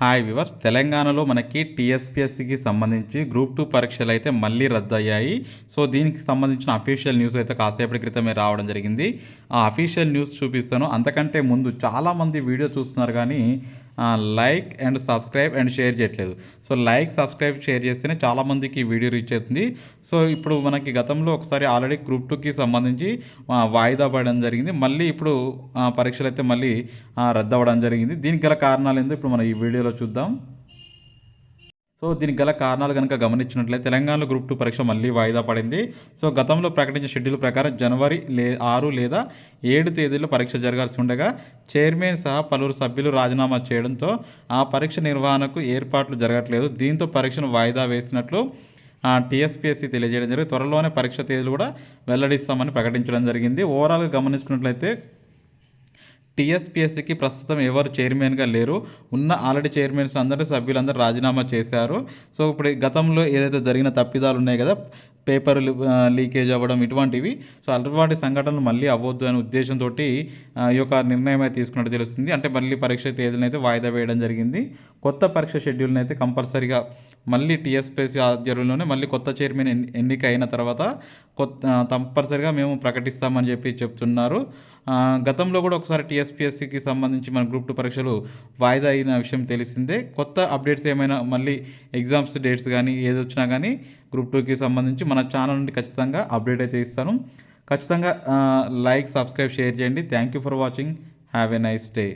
Hi viewers తెలంగాణలో మనకి టీఎస్పీఎస్సికి సంబంధించి గ్రూప్ టూ పరీక్షలు అయితే మళ్ళీ రద్దయ్యాయి. సో దీనికి సంబంధించిన అఫీషియల్ న్యూస్ అయితే కాసేపటి క్రితమే రావడం జరిగింది. ఆ అఫీషియల్ న్యూస్ చూపిస్తాను. అంతకంటే ముందు చాలామంది వీడియో చూస్తున్నారు కానీ like and subscribe and share చేయట్లేదు. సో లైక్ సబ్స్క్రైబ్ షేర్ చేస్తేనే చాలామందికి ఈ వీడియో రీచ్ అవుతుంది. సో ఇప్పుడు మనకి గతంలో ఒకసారి ఆల్రెడీ గ్రూప్ టూకి సంబంధించి వాయిదా పడడం జరిగింది. మళ్ళీ ఇప్పుడు పరీక్షలు అయితే మళ్ళీ రద్దు అవ్వడం జరిగింది. దీనికి గల కారణాలు ఏందో ఇప్పుడు మనం ఈ వీడియోలో చూద్దాం. సో దీనికి గల కారణాలు కనుక గమనించినట్లయితే తెలంగాణలో గ్రూప్ టూ పరీక్ష మళ్ళీ వాయిదా పడింది. సో గతంలో ప్రకటించిన షెడ్యూల్ ప్రకారం జనవరి లే ఆరు లేదా ఏడు తేదీలో పరీక్ష జరగాల్సి ఉండగా చైర్మన్ సహా పలువురు సభ్యులు రాజీనామా చేయడంతో ఆ పరీక్ష నిర్వహణకు ఏర్పాట్లు జరగట్లేదు. దీంతో పరీక్షను వాయిదా వేసినట్లు టీఎస్పీఎస్సీ తెలియజేయడం జరిగింది. త్వరలోనే పరీక్ష తేదీలు కూడా వెల్లడిస్తామని ప్రకటించడం జరిగింది. ఓవరాల్గా గమనించుకున్నట్లయితే టీఎస్పీఎస్సీకి ప్రస్తుతం ఎవరు చైర్మన్గా లేరు. ఉన్న ఆల్రెడీ చైర్మన్స్ అందరూ సభ్యులందరూ రాజీనామా చేశారు. సో ఇప్పుడు గతంలో ఏదైతే జరిగిన తప్పిదాలు ఉన్నాయి కదా పేపర్ లీకేజ్ అవ్వడం ఇటువంటివి. సో అటువంటి సంఘటనలు మళ్ళీ అవ్వద్దు అనే ఉద్దేశంతో ఈ యొక్క నిర్ణయం అయితే తీసుకున్నట్టు తెలుస్తుంది. అంటే మళ్ళీ పరీక్ష తేదీలను అయితే వాయిదా వేయడం జరిగింది. కొత్త పరీక్ష షెడ్యూల్ని అయితే కంపల్సరీగా మళ్ళీ టీఎస్పీఎస్సీ ఆధ్వర్యంలోనే మళ్ళీ కొత్త చైర్మన్ ఎన్ని- ఎన్నిక అయిన తర్వాత కొత్త కంపల్సరీగా మేము ప్రకటిస్తామని చెప్పి చెప్తున్నారు. గతంలో కూడా ఒకసారి టీఎస్పీఎస్సికి సంబంధించి మన గ్రూప్ టూ పరీక్షలు వాయిదా అయిన విషయం తెలిసిందే. కొత్త అప్డేట్స్ ఏమైనా మళ్ళీ ఎగ్జామ్స్ డేట్స్ కానీ ఏది వచ్చినా కానీ గ్రూప్ టూకి సంబంధించి మన ఛానల్ నుండి ఖచ్చితంగా అప్డేట్ అయితే ఇస్తాను. ఖచ్చితంగా లైక్ సబ్స్క్రైబ్ షేర్ చేయండి. Thank you for watching. Have a nice day.